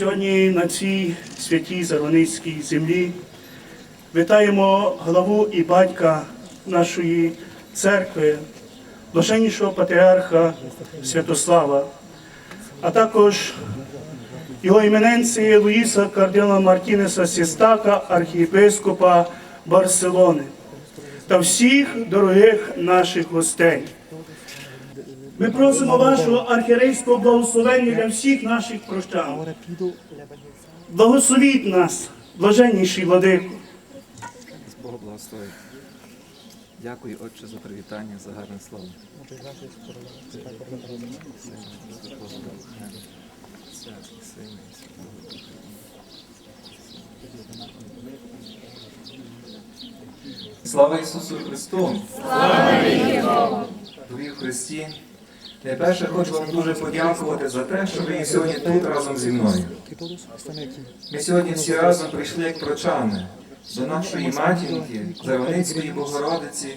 сьогодні на цій святій Зарваницькій землі. Вітаємо главу і батька нашої церкви, блаженнішого патріарха Святослава, а також його імененції Луїса кардинала Мартінеса Сістака, архієпископа Барселони та всіх дорогих наших гостей. Ми просимо вашого архірейського благословення для всіх наших прощан. Благословіть нас, блаженніший владику. Бог благословить. Дякую, Отче, за привітання, за гарне слово. Слава Ісусу Христу! Слава Дорогі Христі! Найперше хочу вам дуже подякувати за те, що ви сьогодні тут разом зі мною. Ми сьогодні всі разом прийшли як прочани до нашої матінки, Зарваницької Богородиці,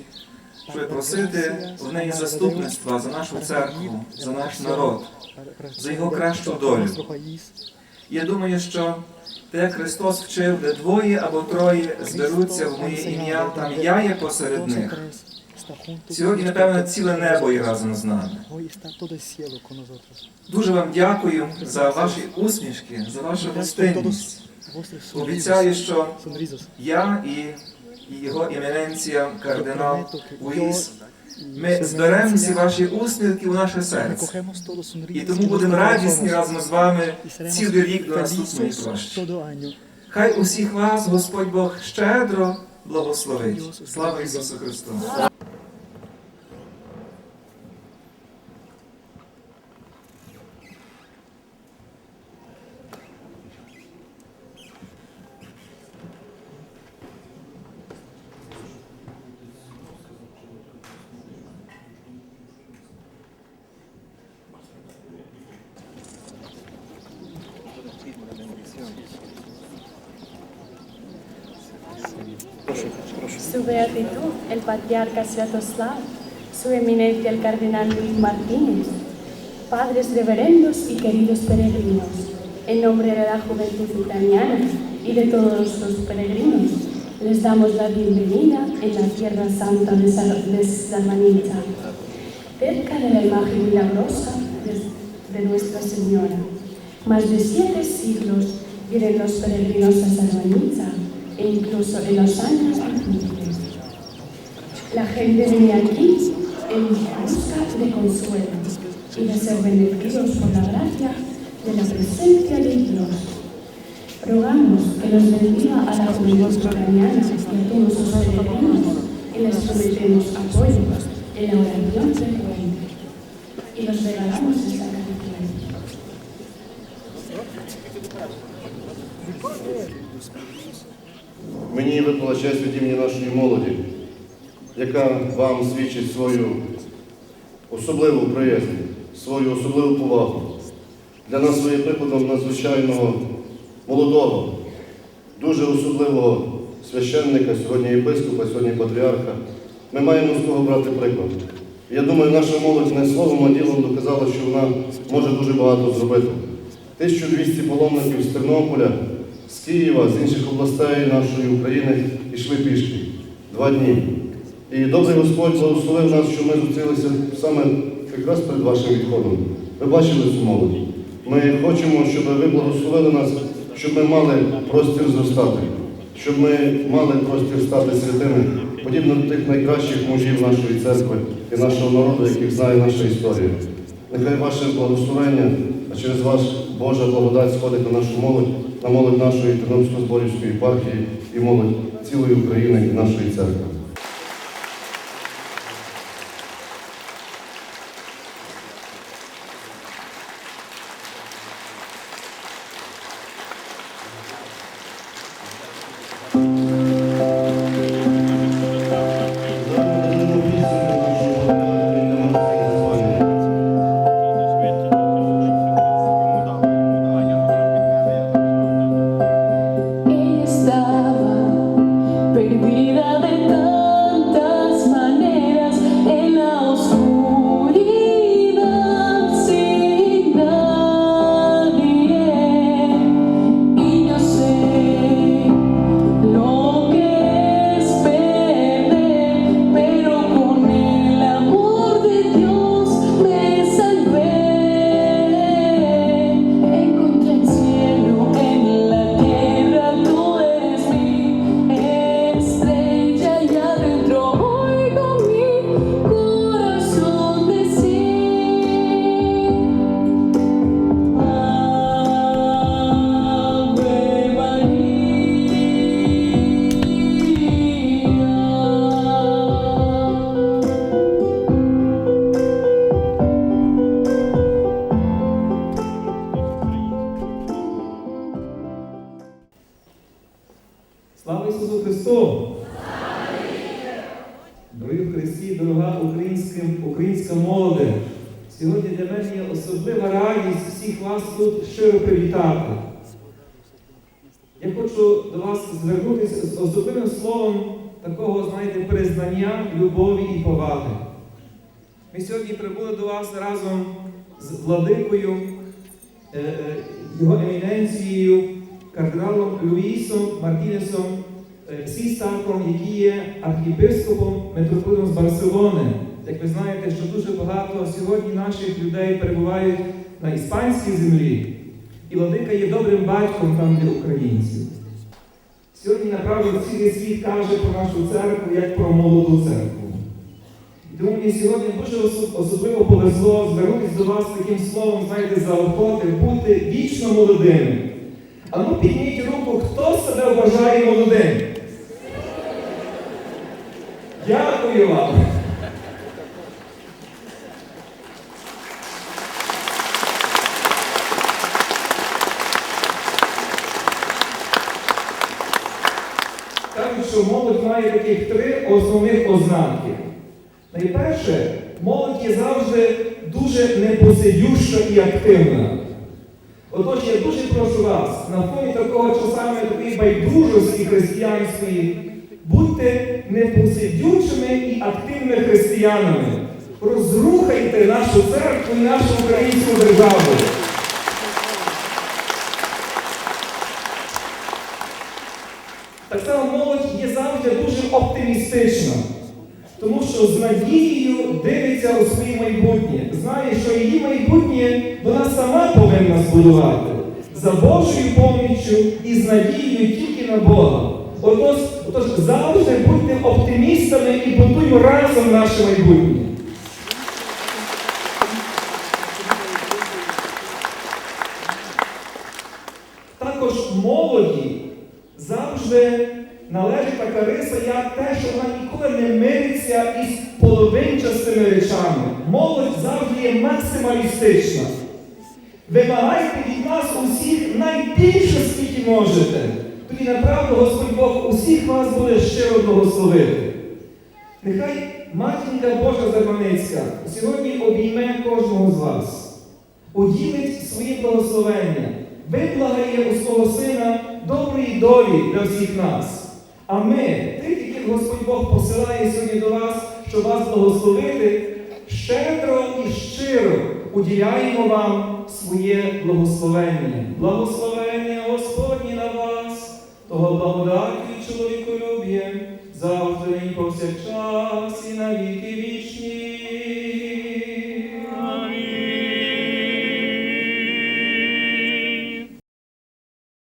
щоб просити в неї заступництва за нашу церкву, за наш народ, за його кращу долю. Я думаю, що те, Христос вчив, де двоє або троє зберуться в моє ім'я, там я є посеред них. Сьогодні, напевно, ціле небо є разом з нами. Дуже вам дякую за ваші усмішки, за вашу гостинність. Обіцяю, що я і, його імененція, кардинал y ми зберемо всі ваші усмілки у наше серце. І тому будемо радісні разом з вами цілий рік до наступної прощі. Хай усіх вас Господь Бог щедро благословить. Слава Ісусу Христу! Su beatitud, el patriarca Sviatoslav, su eminencia el cardenal Luis Martínez, padres reverendos y queridos peregrinos, en nombre de la juventud ucraniana y de todos los peregrinos, les damos la bienvenida en la tierra santa de Sal- de Salmanitza, cerca de la imagen milagrosa de, Nuestra Señora. Más de siete siglos vienen los peregrinos a Salmanitza e incluso en los años. La gente viene aquí en busca de consuelo y de ser bendecidos por la gracia de la presencia de Dios. Rogamos que nos bendiga a la juventud ucraniana y a todos los peregrinos y les prometemos apoyo en la oración frecuente. Y los regalamos esta canción. Мені випала честь від імені нашої молоді, Яка вам свідчить свою особливу приязнь, свою особливу повагу. Для нас ви є прикладом надзвичайного молодого, дуже особливого священника, сьогодні єпископа, сьогодні патріарха. Ми маємо з кого брати приклад. Я думаю, наша молодь не словом, а ділом доказала, що вона може дуже багато зробити. 1200 паломників з Тернополя, з Києва, з інших областей нашої України йшли пішки два дні. І добрий Господь благословив нас, що ми зустрілися саме якраз перед вашим відходом. Ви бачили цю молодь. Ми хочемо, щоб ви благословили нас, щоб ми мали простір зростати, щоб ми мали простір стати святими, подібно до тих найкращих мужів нашої церкви і нашого народу, яких знає наша історія. Нехай ваше благословення, а через вас Божа благодать сходить на нашу молодь, на молодь нашої Тернопільсько-Зборівської єпархії і молодь цілої України і нашої церкви. Христі, дорога українська, українська молоде. Сьогодні для мене є особлива радість всіх вас тут щиро привітати. Я хочу до вас звернутися з особливим словом такого, знаєте, признання, любові і поваги. Ми сьогодні прибули до вас разом з владикою, е, е, його еміненцією, кардиналом Луїсом Мартінесом е, Сістаком, який є архієпископом митрополитом з Барселони. Як ви знаєте, що дуже багато сьогодні наших людей перебувають на іспанській землі, і владика є добрим батьком там для українців. Сьогодні, направду, цілий світ каже про нашу церкву як про молоду церкву. Тому мені сьогодні дуже особливо повезло звернутися до вас таким словом, знаєте, заохоти, бути вічно молодими. А ну підніть руку, хто себе вважає молодим? Дякую вам. Кажуть, що молодь має таких три основних ознаки. Найперше, молодь є завжди дуже непосидюща і активна. Отож, я дуже прошу вас, на фоні такого часами такої байдужості християнської, будьте непосидючими і активними християнами. Розрухайте нашу церкву і нашу українську державу. Так само молодь є завжди дуже оптимістична, тому що з надією дивиться у своє майбутнє, знає, що її майбутнє вона сама повинна збудувати за Божою поміччю і з надією тільки на Бога. Отож, отож завжди будьте оптимістами і будуємо разом наше майбутнє. Також молоді завжди належить така риса, як те, що вона ніколи не мириться із половинчастими речами. Молодь завжди є максималістична. Вимагайте від нас усіх найбільше, скільки можете. Тоді направду Господь Бог усіх вас буде щиро благословити. Нехай матінка Божа Зарваницька сьогодні обійме кожного з вас, уділить своє благословення, виблагає у свого сина доброї долі для всіх нас. А ми, тих, яких Господь Бог посилає сьогодні до вас, щоб вас благословити, щедро і щиро уділяємо вам своє благословення. Благословення